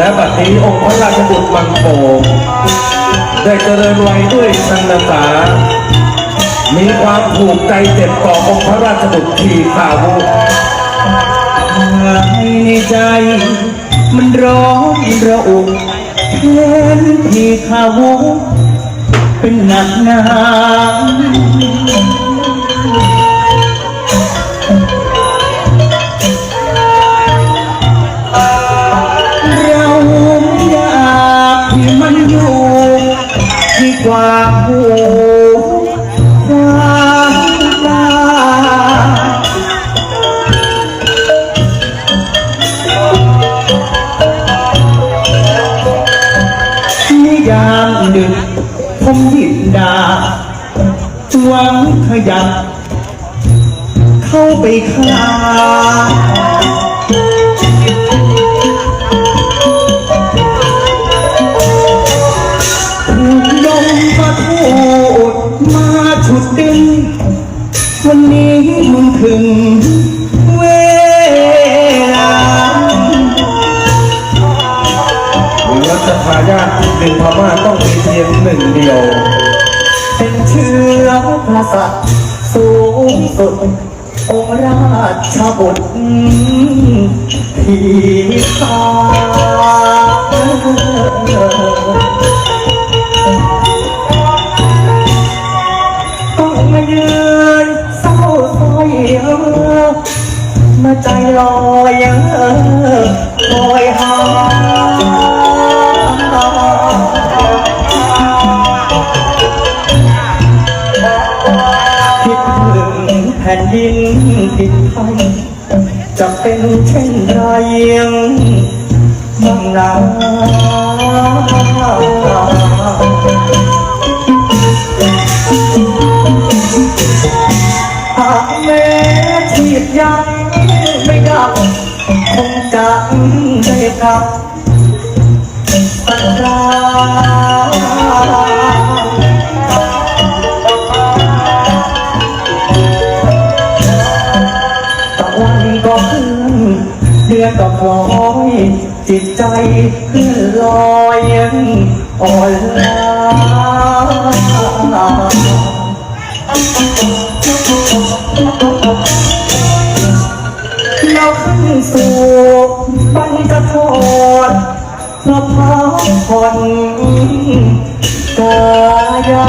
และบัดนี้องค์พระราชบุตรมังโปได้เจริญวัยด้วยชันสามีความผูกใจเจ็บต่อองค์พระราชบุตรทีขาวุในใจ มันร้อนระอุแค้นที่เขาเป็นหนักหนา ที่กว่าหูความตานิยามดึกผมดินดาหวังขยับ เข้าไปฆ่าง งเดียว เป็นเชื้อพระสัตว์สูงสุดองค์ราชบุตรทีตาต้องมายืนเศร้าซอยเออมาใจลอยเออลอยหา ดินดิดไทยจะเป็นเช่นไรยังบ้างนา พระพักผ่อนกายา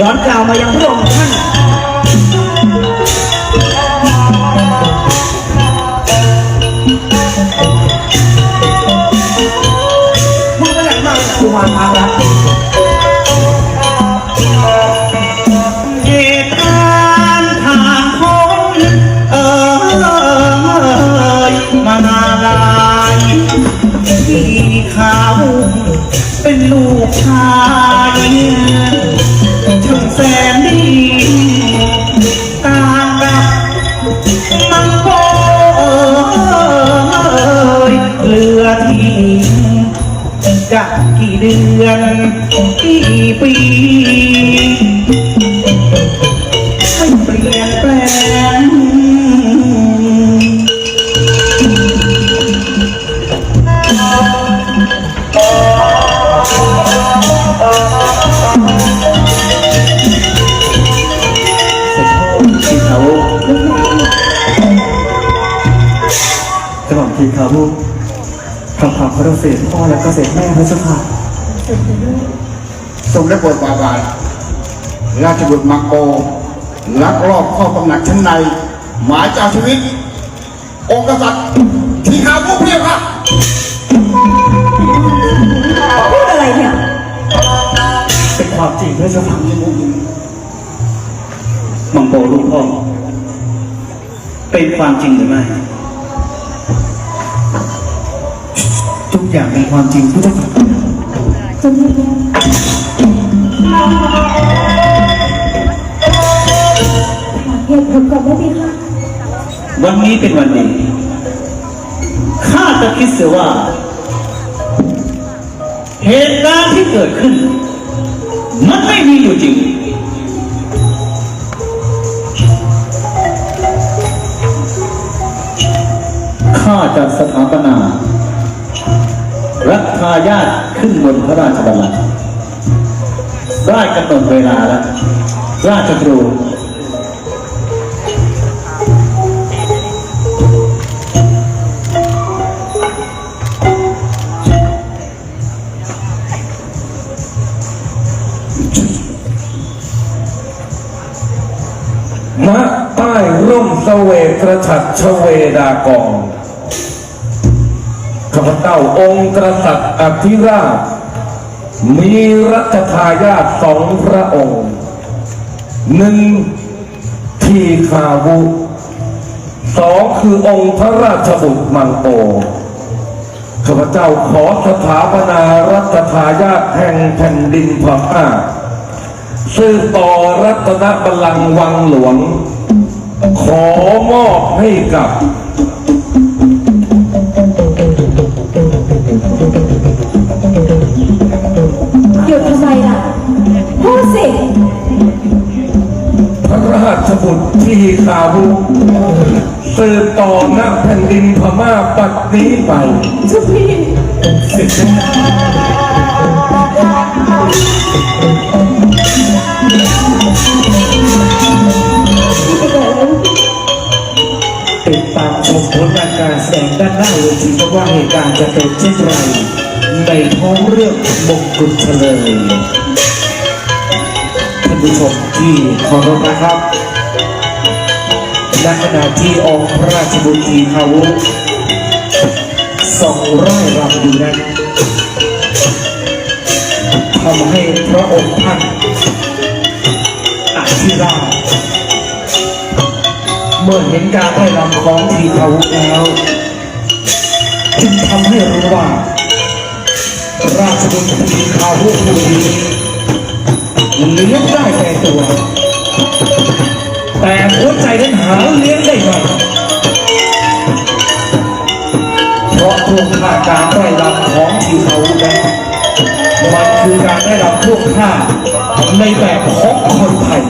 ย้อนกล่าวมายังพระองค์ท่าน เดือนกี่ปีไม่เปลี่ยนแปลงทีเขากระหม่อมทีเขาทำความเคารพเสด็จพ่อและก็เสด็จแม่พระเจ้าค่ะ ทรงได้โปรดบาบาทราชบุตรมังโกลักลอบเข้าตำหนักชั้นใน หมายจะเอาชีวิต องค์กษัตริย์ที่ข้าผู้เพียงค่ะพูดอะไรเนี่ย เป็นความจริงพระเจ้าค่ะมังโกลูกพ่อ เป็นความจริงหรือไม่ ทุกอย่างเป็นความจริงพระเจ้าค่ะ จะมีเหตุผลก่อนได้ไหมคะวันนี้เป็นวันดีข้าจะคิดเสียว่า เหตุการณ์ที่เกิดขึ้น มันไม่มีอยู่จริง ข้าจะสถาปนารัฐทายาท ขึ้นบนพระราชบัลลังก์ได้กำหนดเวลาแล้ว ราชครูณใต้ร่มเสวกระฉัดชเวดากอง ข้าพเจ้าองค์กษัตริย์อธิราช มีรัชทายาทสองพระองค์หนึ่งทีคาวุสองคือองค์พระราชบุตรมังโกข้าพเจ้าขอสถาปนารัชทายาทแห่งแผ่นดินพม่าซึ่งต่อรัตนบัลลังก์วังหลวง ขอมอบให้กับ หยุดทำไมล่ะ พูดสิ พระราชบุตรที่ขาวุสืบต่อณแผ่นดินพม่าปัดนี้ไป ชุพี่ เสร็จแล้ว ว่าเหตุการณ์จะเป็นเช่นไรในท้องเรื่องมงกุฎเฉลยท่านผู้ชมที่เคารพนะครับณขณะที่องค์พระราชบุตรีเขาส่องร่ายรำอยู่นั้นทำให้พระองค์ท่านอธิราชเมื่อเห็นการไล่รำของทีเขาแล้ว จึงทำให้รู้ว่า ราชบุตรทีเขาผู้นี้เลี้ยงได้แต่ตัว แต่หัวใจนั้นหาเลี้ยงได้ไหมเพราะท่วงท่าการได้รับของที่เขานั้นมันคือการได้รับท่วงท่าในแบบของคนไทย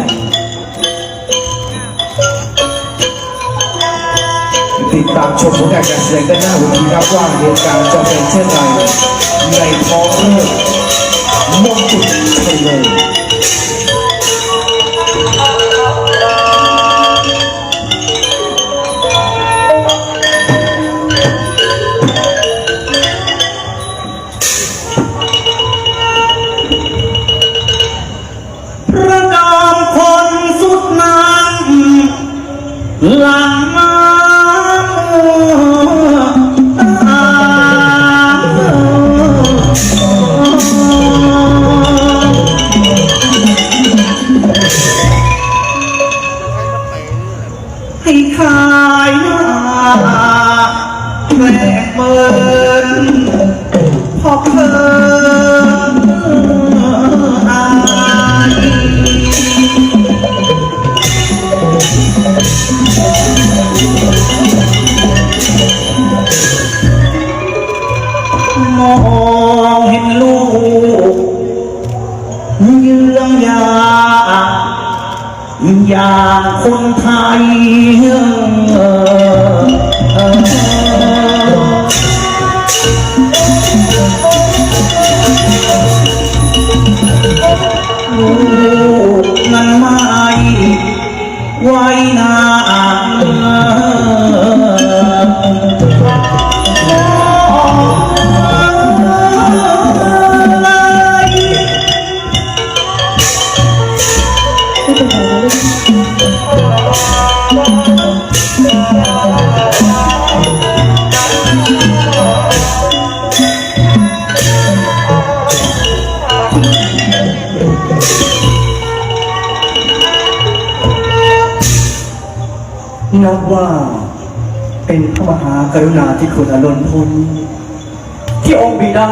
ติดตามชมผลงานการแสดงด้านหน้าเวทีครับว่าเหตุการณ์จะเป็นเช่นไรในท้องเรื่องมงกุฎไทยเลย มองเห็นลูกยืนองยาอย่างคนไทย ไม่เป็นไรนะลูกนับว่าเป็นพระมหากรุณาธิคุณอลนพ้นที่องค์บิดา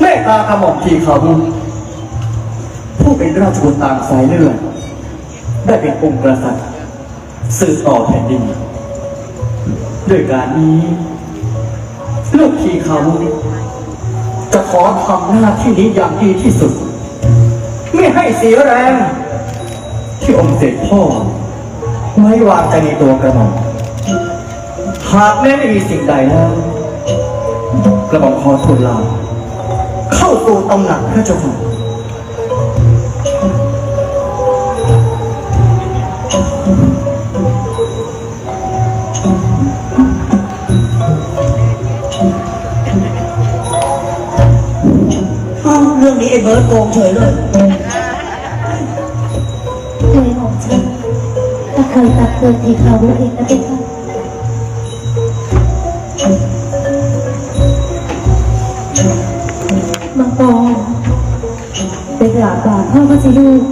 เมตตากระหม่อมที่ขาบุญ เป็นราชบุตรต่างสายเลือดได้เป็นองค์กษัตริย์สืบต่อแผ่นดินด้วยการนี้ลูกทีขาบุญจะขอทำหน้าที่นี้อย่างดีที่สุด ไม่ให้เสียแรง ที่องค์เสด็จพ่อ ไม่วางใจในตัวกระหม่อมหากแม้ไม่มีสิ่งใดแล้วกระหม่อมขอทูลลาเข้าสู่ตำหนักพระเจ้าค่ะ ไอ้เบิร์ดโกงเฉยเลยเคยของฉันถ้าเคยตักเตือนทีเขาเองนะเป็นค่ะมังกรเป็นหลาบลาพ่อพระสิลูก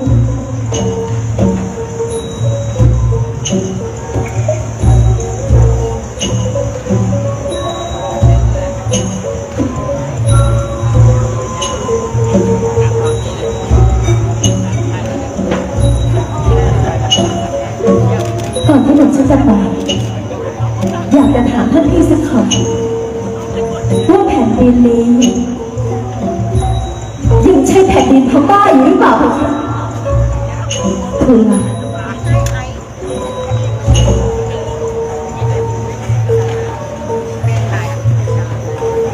จะไปอยากจะถามท่านพี่สักคำว่าแผ่นดินนี้ ยังใช่แผ่นดินพม่าอยู่หรือเปล่าคะทูลลา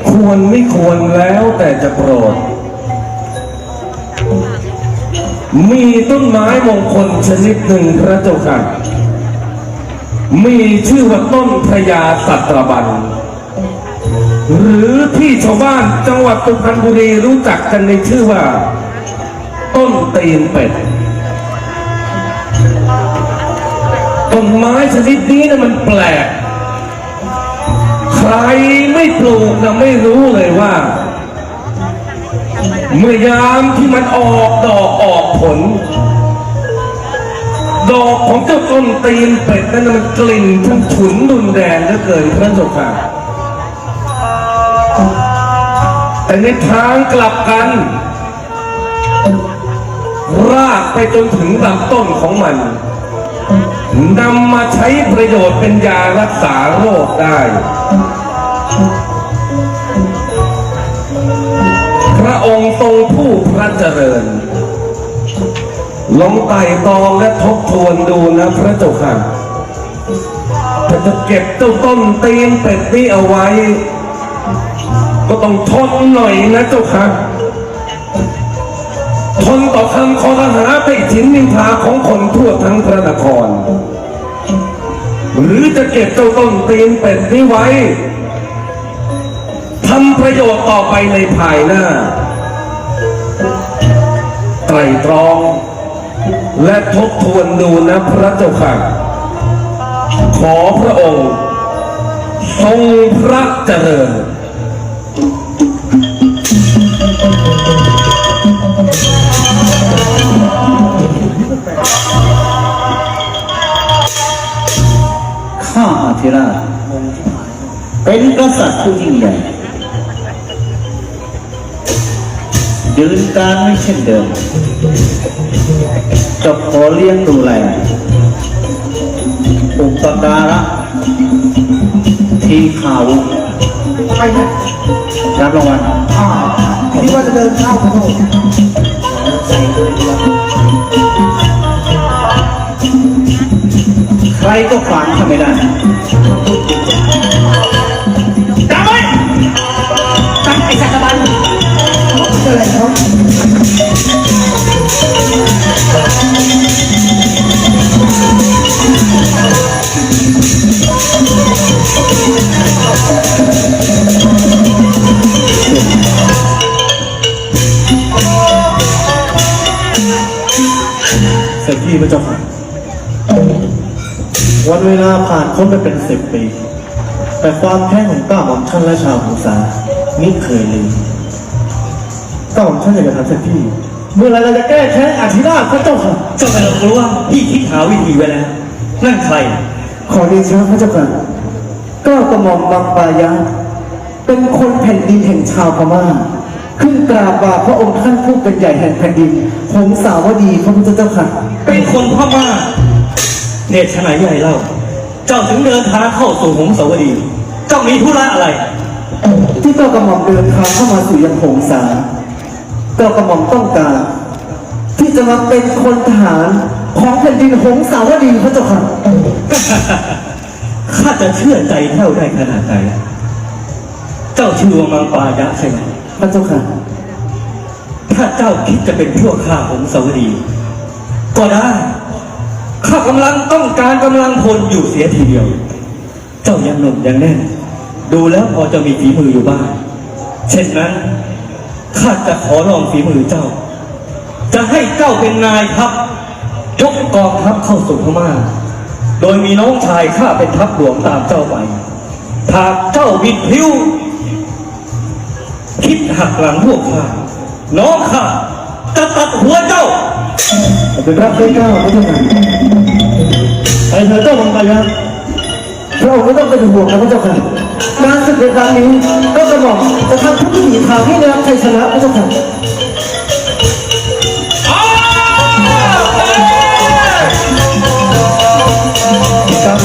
ควรไม่ควรแล้วแต่จะโปรด มีต้นไม้มงคลชนิดหนึ่งพระเจ้าค่ะ มีชื่อว่าต้นพระยาสัตรบัน หรือที่ชาวบ้านจังหวัดสุพรรณบุรีรู้จักกันในชื่อว่า ต้นตีนเป็ดต้นไม้ชนิดนี้นะมันแปลก ใครไม่ปลูกนะไม่รู้เลยว่า เมื่อยามที่มันออกดอกออกผล ดอกของเจ้าต้นตีนเป็ดนั้นมันกลิ่นทั้งฉุนรุนแรงเหลือเกินพระเจ้าค่ะแต่ในทางกลับกัน รากไปจนถึงลำต้นของมันนำมาใช้ประโยชน์เป็นยารักษาโรคได้ พระองค์ทรงผู้พระเจริญ ลองไต่ตองและทบทวนดูนะพระเจ้าค่ะถ้าจะเก็บเจ้าต้นตีนเป็ดนี้เอาไว้ ก็ต้องทนหน่อยนะเจ้าค่ะ ทนต่อคำคอรหาติฉินนินทาของคนทั่วทั้งพระนคร หรือจะเก็บเจ้าต้นตีนเป็ดนี้ไว้ทำประโยชน์ต่อไปในภายหน้าไตรตรอง และทบทวนดูนะพระเจ้าค่ะ ขอพระองค์ ทรงพระเจริญข้าอาธิราชเป็นกษัตริย์ผู้ยิ่งใหญ่ยืนการไม่เช่นเดิม จะขอเลี้ยงดูแลอุปการะทีข่าวไปนะรับรางวัลอ่าคิดว่าจะเดินเข้าโถใครก็ฝันทำไม่ได้ เสร็จพี่พระเจ้าค่ะวันเวลาผ่านพ้นไปเป็นสิบปี แต่ความแค้นของก้าวหม่อมท่านและชาวหงสามิเคยลืมก้าวหม่อมท่านอยากจะถามเสร็จพี่ เมื่อไรเราจะแก้แค้นอธิราชพระเจ้าค่ะเจ้าไม่ต้องกลัวพี่คิดหาวิธีไว้แล้ว นั่นใคร ขอเดชะพระเจ้าค่ะ ก้าวกระหม่อมบางปายะเป็นคนแผ่นดินแห่งชาวพม่าขึ้นกราบบาทพระองค์ท่านผู้เป็นใหญ่แห่งแผ่นดินหงสาวดีพระพุทธเจ้าค่ะ เป็นคนพม่าเนตรชนายใหญ่เล่า เจ้าถึงเดินทางเข้าสู่หงสาวดี เจ้ามีธุระอะไร ที่เจ้ากระหม่อมเดินทางเข้ามาสู่ยังหงสาเจ้ากระหม่อมต้องการ ที่จะมาเป็นคนทหารของแผ่นดินหงสาวดีพระเจ้าค่ะ ข้าจะเชื่อใจเท่าได้ขนาดไหนเจ้าชื่อว่ามังปายะใช่ไหมพระเจ้าค่ะ ถ้าเจ้าคิดจะเป็นพวกข้าหงสาวดี ก็ได้ ข้ากำลังต้องการกำลังพลอยู่เสียทีเดียว เจ้ายังหนุ่มยังแน่น ดูแล้วพอจะมีฝีมืออยู่บ้าง เช่นนั้นข้าจะขอลองฝีมือเจ้า จะให้เจ้าเป็นนายทัพยกกองทัพเข้าสู่พม่า โดยมีน้องชายข้าเป็นทัพหลวงตามเจ้าไปหากเจ้าบิดพลิ้ว คิดหักหลังพวกข้าน้องข้าจะตัดหัวเจ้าเป็นพระเจ้าพระเจ้าค่ะไอ้เธอเจ้ามังกรครับพระองค์ไม่ต้องเป็นห่วงนะพระเจ้าค่ะการศึกในครั้งนี้ก็กระหม่อมจะทำทุกวิถีทางให้ได้รับชัยชนะพระเจ้าค่ะ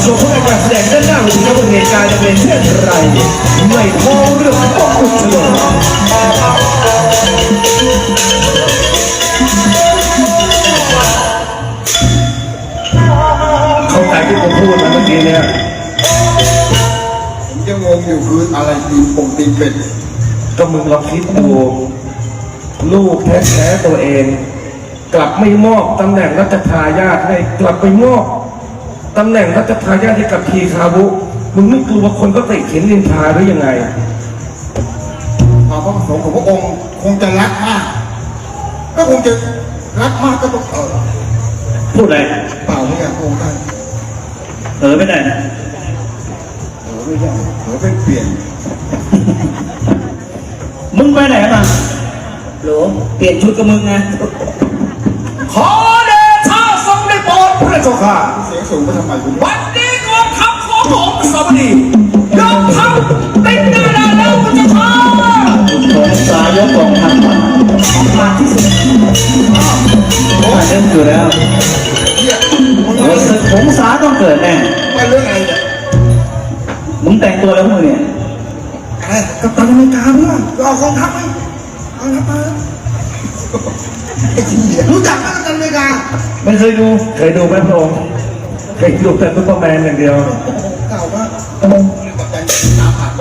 การชมผู้ในการแสดงด้านหน้าเวทีและบนเหตุการณ์จะเป็นเช่นไรไม่ท้องเรื่องต้องอุดเฉลยเข้าใจที่ผมพูดมาเมื่อกี้เนี่ยยังงงอยู่คืออะไรตีนปงตีนเป็ดก็มึงลองคิดดูลูกแท้ๆตัวเอง กลับไม่มอบตำแหน่งรัชทายาทให้กลับไปมอบ ตำแหน่งรัชทายาทให้กับทีคาวุมึงไม่กลัวคนก็ติเขียนนินทาหรือยังไง ความพระประสงค์ของพระองค์คงจะรักมาก ก็คงจะรักมากก็ต้องเออพูดอะไรเปล่าเนี่ยพระองค์ท่านเออไม่ได้นะเออไม่ได้เออเป็นเปลี่ยนมึงไปไหนมาโหลเปลี่ยนชุดกับมึงไงขอ พระเจ้าค่ะเสียงสูงไปทำไมคุณวันนี้กองทัพของผมสวัสดียกทัพติดหน้าด่านแล้วพระเจ้าค่ะของสายกกองทัพมามาที่สุดมาเริ่มอยู่แล้วเฮียมึงโอ้ยศึกหงสาต้องเกิดแน่ไปเรื่องอะไรเนี่ยมึงแต่งตัวแล้วมึงเนี่ยอะไรกัปตันอเมริกาเพื่อนเราเอากองทัพไหมเอาทัพมาไอ้เหี้ยรู้จักไหมกัปตัน อเมริกาไม่เคยดู เคยดูไหมพระองค์เคยดูแต่ซุปเปอร์แมนอย่างเดียว เก่ามาก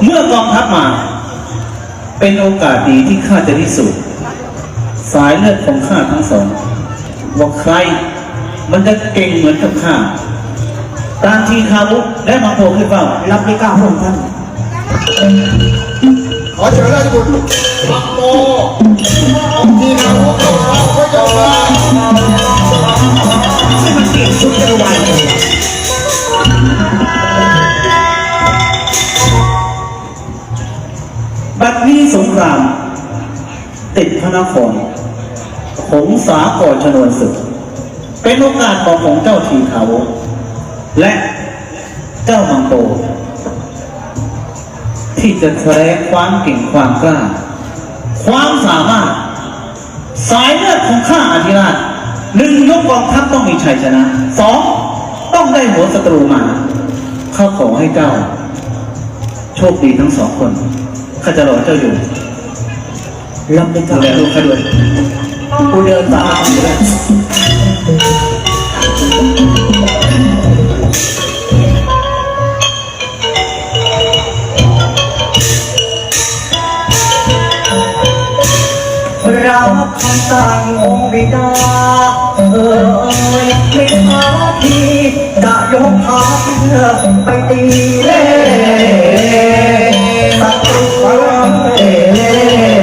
เมื่อกองทัพมา เป็นโอกาสดีที่ข้าจะพิสูจน์สายเลือดของข้าทั้งสองว่าใคร มันจะเก่งเหมือนกับข้าตามทีคาวุและมาโผล่ขึ้นเฝ้ารับไม่กล้าพระองค์ท่าน ขอเชิญราชบุตรปักโมที่นาวุฒิพระเจ้าค่ะให้มันเปลี่ยนชุดกันไวบัดนี้สงคราม ติดพระนครหงสาก่อชนวนศึก เป็นโอกาสของของเจ้าทีเขา และเจ้ามังโก ที่จะแสดงความเก่งความกล้า ความสามารถ สายเลือดของข้าอธิราชหนึ่งยกกองทัพต้องมีชัยชนะสองต้องได้หัวศัตรูมาข้าขอให้เจ้า โชคดีทั้งสองคนข้าจะรอเจ้าอยู่รับไม่กดูล้าแลลูกข้าด้วยกูเดินตาม สั่งองค์บิดาเออไม่ท้าทีจะยกพาเพื่อไปตีเล่ตัดตัวเล่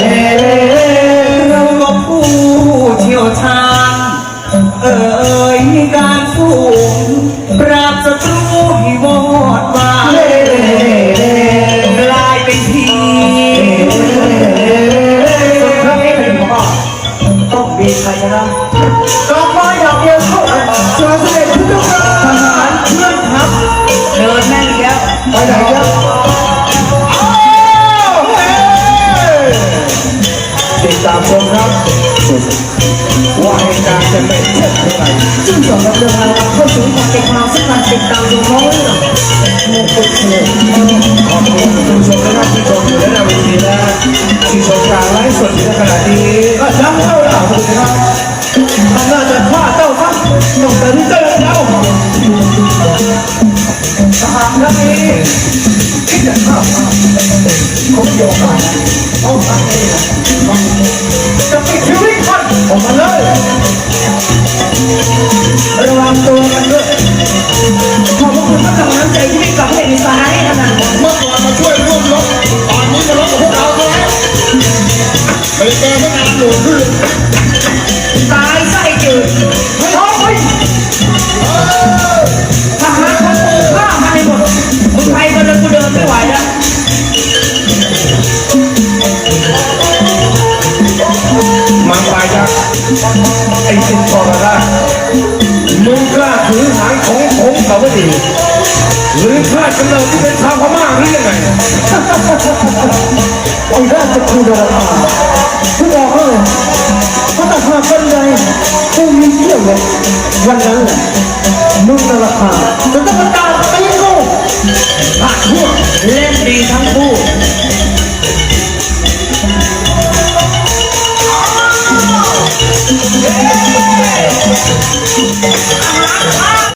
เนิที่เป็นชาวพม่าหรือยังไงไอ้ราชครูดาราที่บอกเขาเลยถ้าตะขาเป็นไงกูมีเที่ยวเลยวันนั้นนุ่งนาฬิกาจะต้องประกาศไปยักูผักพวเล่นดีทั้งคู่เย้